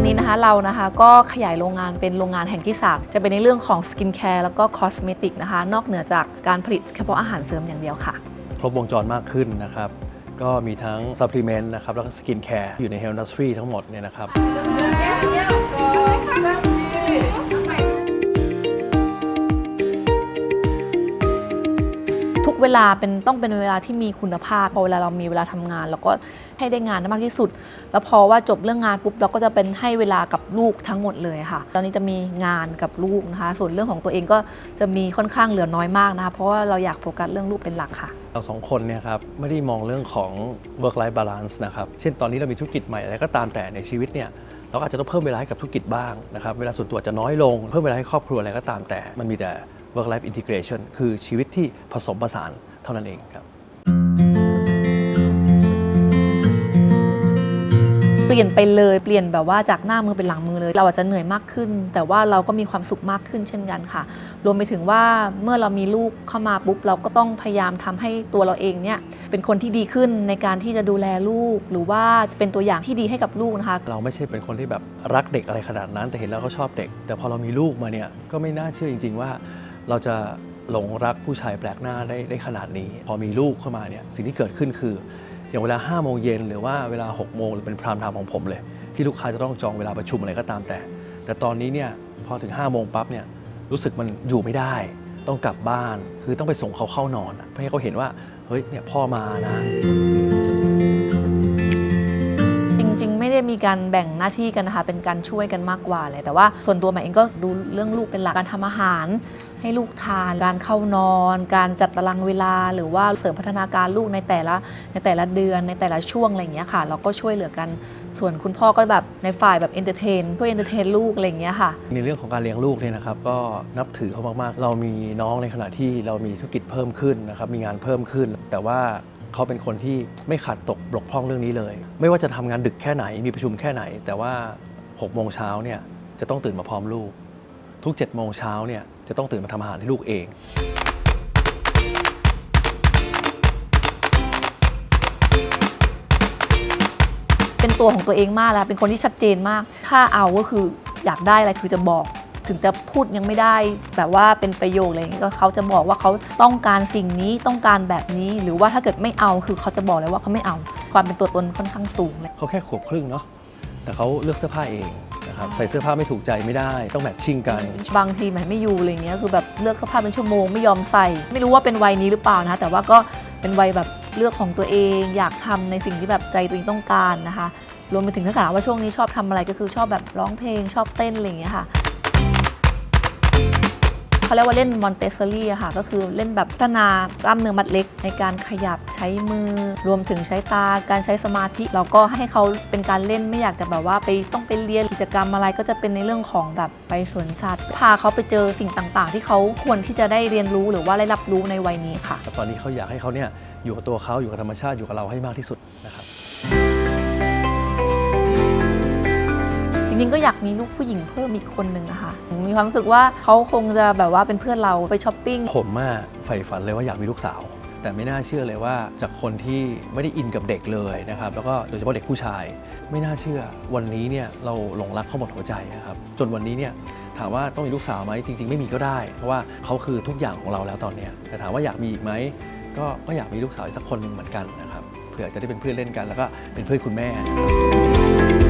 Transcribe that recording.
อนนี้นะคะเรานะคะก็ขยายโรงงานเป็นโรงงานแห่งที่ 3 จะเป็นในเรื่องของสกินแคร์แล้วก็คอสเมติกนะคะนอกเหนือจากการผลิตเฉพาะอาหารเสริมอย่างเดียวค่ะ ครบวงจรมากขึ้นนะครับ ก็มีทั้งซัพพลีเมนต์นะครับแล้วก็สกินแคร์อยู่ในเฮลท์ดัสทรีทั้งหมดเนี่ยนะครับ ลาเป็นต้องเป็นเวลาที่มีคุณภาพพอเวลาเรามีเวลาทำงานเราก็ให้ได้งานมากที่สุด แล้วพอว่าจบเรื่องงานปุ๊บเราก็จะเป็นให้เวลากับลูกทั้งหมดเลยค่ะ ตอนนี้จะมีงานกับลูกนะคะ ส่วนเรื่องของตัวเองก็จะมีค่อนข้างเหลือน้อยมากนะคะเพราะว่าเราอยากโฟกัสเรื่องลูกเป็นหลักค่ะเราสองคนเนี่ยครับไม่ได้มองเรื่องของ work life balance นะครับเช่นตอนนี้เรามีธุรกิจใหม่อะไรก็ตามแต่ในชีวิตเนี่ยเราอาจจะต้องเพิ่มเวลาให้กับธุรกิจบ้างนะครับเวลาส่วนตัวจะน้อยลงเพิ่มเวลาให้ครอบครัวอะไรก็ตามแต่มันมีแต่ work life integration คือชีวิตที่ผสมผสานเท่านั้นเองครับ เปลี่ยนไปเลยเปลี่ยนแบบว่าจากหน้ามือเป็นหลังมือเลย เราอาจจะเหนื่อยมากขึ้น แต่ว่าเราก็มีความสุขมากขึ้นเช่นกันค่ะ รวมไปถึงว่าเมื่อเรามีลูกเข้ามาปุ๊บ เราก็ต้องพยายามทำให้ตัวเราเองเนี่ยเป็นคนที่ดีขึ้นในการที่จะดูแลลูก หรือว่าเป็นตัวอย่างที่ดีให้กับลูกนะคะ เราไม่ใช่เป็นคนที่แบบรักเด็กอะไรขนาดนั้น แต่เห็นแล้วก็ชอบเด็ก แต่พอเรามีลูกมาเนี่ยก็ไม่น่าเชื่อจริง ๆ ว่า เราจะหลงรักผู้ชายแปลกหน้าได้ได้ขนาดนี้ พอมีลูกเข้ามาเนี่ยสิ่งที่เกิดขึ้นคือ อย่างเวลา5โมงเย็นหรือว่าเวลา6โมงหรือเป็นพรามไทม์ของผมเลย ที่ลูกค้าจะต้องจองเวลาประชุมอะไรก็ตามแต่ แต่ตอนนี้เนี่ยพอถึง5โมงปั๊บเนี่ยรู้สึกมันอยู่ไม่ได้ ต้องกลับบ้านคือต้องไปส่งเขาเข้านอนเพื่อให้เขาเห็นว่าเฮ้ยเนี่ยพ่อมานะ มีการแบ่งหน้าที่กันนะคะ เป็นการช่วยกันมากกว่าเลยแต่ว่าส่วนตัวใหม่เองก็ดูเรื่องลูกเป็นหลักการทำอาหาร ให้ลูกทาน การเข้านอน การจัดตารางเวลา หรือว่าเสริมพัฒนาการลูกในแต่ละในแต่ละเดือนในแต่ละช่วงอะไรอย่างเงี้ยค่ะ เราก็ช่วยเหลือกันส่วนคุณพ่อก็แบบในฝ่ายแบบเอนเตอร์เทนช่วยเอนเตอร์เทนลูกอะไรอย่างเงี้ยค่ะ ในเรื่องของการเลี้ยงลูกเนี่ยนะครับก็นับถือเขามากๆ เรามีน้องในขณะที่เรามีธุรกิจเพิ่มขึ้นนะครับมีงานเพิ่มขึ้น แต่ว่า เขาเป็นคนที่ไม่ขาดตกบกพร่องเรื่องนี้เลย ไม่ว่าจะทำงานดึกแค่ไหนมีประชุมแค่ไหน แต่ว่า6โมงเช้าเนี่ยจะต้องตื่นมาพร้อมลูก ทุก7โมงเช้าเนี่ยจะต้องตื่นมาทำอาหารให้ลูกเองเป็นตัวของตัวเองมากแล้วเป็นคนที่ชัดเจนมาก ถ้าเอาก็คืออยากได้อะไรคือจะบอก ถึงจะพูดยังไม่ได้แบบว่าเป็นประโยคอะไรอย่างเงี้ยก็เขาจะบอกว่าเขาต้องการสิ่งนี้ต้องการแบบนี้ หรือว่าถ้าเกิดไม่เอาคือเขาจะบอกเลยว่าเขาไม่เอา ความเป็นตัวตนค่อนข้างสูงเลยเขาแค่ขวบครึ่งเนาะแต่เขาเลือกเสื้อผ้าเองนะครับใส่เสื้อผ้าไม่ถูกใจไม่ได้ ต้องแมทชิ่งกัน บางทีมันไม่อยู่อะไรเงี้ยคือแบบเลือกเสื้อผ้าเป็นชั่วโมงไม่ยอมใส่ ไม่รู้ว่าเป็นวัยนี้หรือเปล่านะ แต่ว่าก็เป็นวัยแบบเลือกของตัวเอง อยากทำในสิ่งที่แบบใจตัวเองต้องการนะคะ รวมไปถึงถ้าถามว่าช่วงนี้ชอบทำอะไรก็คือชอบแบบร้องเพลงชอบเต้นอะไรอย่างเงี้ยค่ะ เขาเรียกว่าเล่นมอนเตสซอรี่อะค่ะ ก็คือเล่นแบบพัฒนากล้ามเนื้อมัดเล็ก ในการขยับใช้มือ รวมถึงใช้ตาการใช้สมาธิ เราก็ให้เขาเป็นการเล่นไม่อยากจะแบบว่าไปต้องไปเรียนกิจกรรมอะไรก็จะเป็นในเรื่องของแบบไปสวนสัตว์ พาเขาไปเจอสิ่งต่างๆ ที่เขาควรที่จะได้เรียนรู้หรือว่าได้รับรู้ในวัยนี้ค่ะแต่ตอนนี้เขาอยากให้เขาเนี่ยอยู่กับตัวเขาอยู่กับธรรมชาติอยู่กับเราให้มากที่สุดนะครับ ริงๆก็อยากมีลูกผู้หญิงเพิ่มอีกคนหนึ่งนะคะมีความรู้สึกว่าเขาคงจะแบบว่าเป็นเพื่อนเราไปช้อปปิ้ง ผมอะใฝ่ฝันเลยว่าอยากมีลูกสาว แต่ไม่น่าเชื่อเลยว่าจากคนที่ไม่ได้อินกับเด็กเลยนะครับ แล้วก็โดยเฉพาะเด็กผู้ชาย ไม่น่าเชื่อ วันนี้เนี่ยเราหลงรักเขาหมดหัวใจนะครับ จนวันนี้เนี่ยถามว่าต้องมีลูกสาวไหมจริง ๆ ไม่มีก็ได้ เพราะว่าเขาคือทุกอย่างของเราแล้วตอนเนี้ยแต่ถามว่าอยากมีอีกไหมก็ก็อยากมีลูกสาวอีกสักคนหนึ่งเหมือนกันนะครับเผื่อจะได้เป็นเพื่อนเล่นกัน แล้วก็เป็นเพื่อนคุณแม่